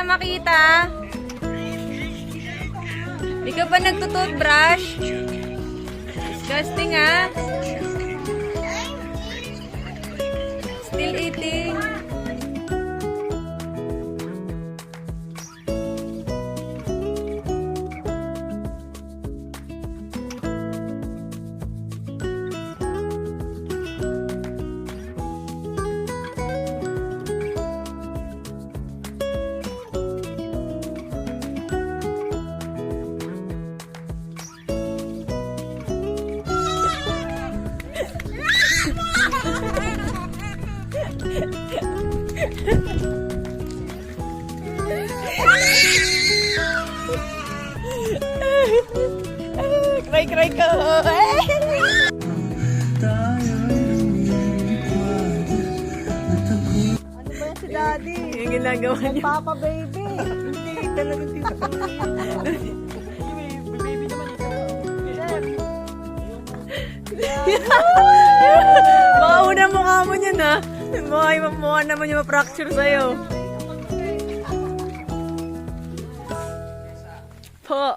kita makita. Ikaw pa nagtutoothbrush? Disgusting ah. Still eating. Cry, cry ka. Ano ba yan si Daddy? Yung ginagawa niya. Papa baby. Hindi, talaga dito. baby naman ito. Baka una mukha mo niyan ha. Mukha, mukha naman yung ma-fracture sa'yo. Po.